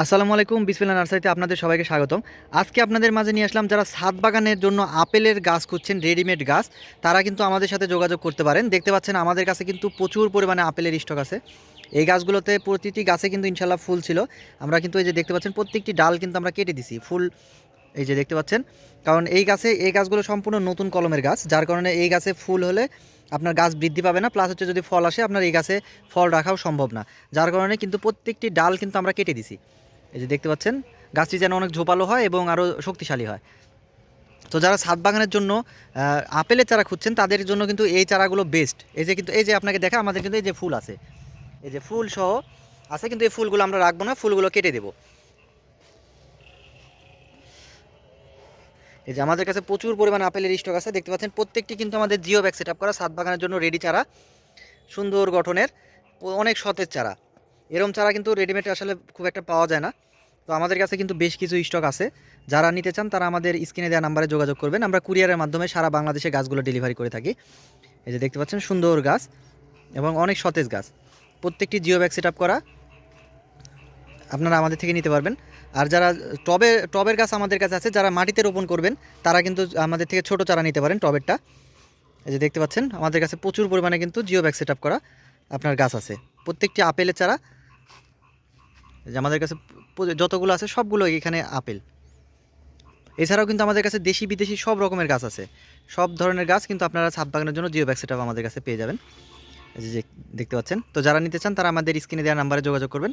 আসসালামু আলাইকুম বিসমিল্লা নার্সারিতে আপনাদের সবাইকে স্বাগতম। আজকে আপনাদের মাঝে নিয়ে আসলাম যারা ছাদ বাগানের জন্য আপেলের গাছ খুঁজছেন, রেডিমেড গাছ, তারা কিন্তু আমাদের সাথে যোগাযোগ করতে পারেন। দেখতে পাচ্ছেন আমাদের কাছে কিন্তু প্রচুর পরিমাণে আপেলের স্টক আছে। এই গাছগুলোতে প্রতিটি গাছে কিন্তু ইনশাল্লাহ ফুল ছিল। আমরা কিন্তু এই যে দেখতে পাচ্ছেন, প্রত্যেকটি ডাল কিন্তু আমরা কেটে দিছি, ফুল এই যে দেখতে পাচ্ছেন। কারণ এই গাছে, এই গাছগুলো সম্পূর্ণ নতুন কলমের গাছ, যার কারণে এই গাছে ফুল হলে আপনার গাছ বৃদ্ধি পাবে না প্লাস হচ্ছে যদি ফল আসে, আপনার এই গাছে ফল রাখাও সম্ভব না। যার কারণে কিন্তু প্রত্যেকটি ডাল কিন্তু আমরা কেটে দিছি। এই যে দেখতে পাচ্ছেন, গাছটি যেন অনেক ঝোপালো হয় এবং আরও শক্তিশালী হয়। তো যারা ছাদ বাগানের জন্য আপেলের চারা খুঁজছেন, তাদের জন্য কিন্তু এই চারাগুলো বেস্ট এই যে কিন্তু, এই যে আপনাকে দেখা, আমাদের কিন্তু এই যে ফুল আছে। এই যে ফুল সহ আছে, কিন্তু এই ফুলগুলো আমরা রাখব না, ফুলগুলো কেটে দেবো। এই যে আমাদের কাছে প্রচুর পরিমাণ আপেলের স্টক আছে। দেখতে পাচ্ছেন, প্রত্যেকটি কিন্তু আমাদের জিও ব্যাগ সেট আপ করা ছাদ বাগানের জন্য রেডি চারা, সুন্দর গঠনের অনেক সতেজ চারা। এরম চারা কিন্তু রেডিমেড আসলে খুব একটা পাওয়া যায় না। তো আমাদের কাছে কিন্তু বেশ কিছু স্টক আছে। যারা নিতে চান, তারা আমাদের স্ক্রিনে দেওয়া নাম্বারে যোগাযোগ করবেন। আমরা কুরিয়ারের মাধ্যমে সারা বাংলাদেশে গাছগুলো ডেলিভারি করে থাকি। এই যে দেখতে পাচ্ছেন, সুন্দর গাছ এবং অনেক সতেজ গাছ। প্রত্যেকটি জিও ব্যাগ সেট আপ করা আপনারা আমাদের থেকে নিতে পারবেন। আর যারা টবে, টবের গাছ আমাদের কাছে আছে, যারা মাটিতে রোপণ করবেন, তারা কিন্তু আমাদের থেকে ছোট চারা নিতে পারেন টবেরটা। এই যে দেখতে পাচ্ছেন, আমাদের কাছে প্রচুর পরিমাণে কিন্তু জিও ব্যাগ সেট করা আপনার গাছ আছে। প্রত্যেকটি আপেলের চারা যে আমাদের কাছে যতগুলো আছে, সবগুলো এখানে আপেল। এছাড়াও কিন্তু আমাদের কাছে দেশি, বিদেশি সব রকমের গাছ আছে। সব ধরনের গাছ কিন্তু আপনারা ছাদ বাগানের জন্য জিও ব্যাগ সেট আমাদের কাছে পেয়ে যাবেন। যে দেখতে পাচ্ছেন, তো যারা নিতে চান, তারা আমাদের স্ক্রিনে দেওয়া নাম্বারে যোগাযোগ করবেন।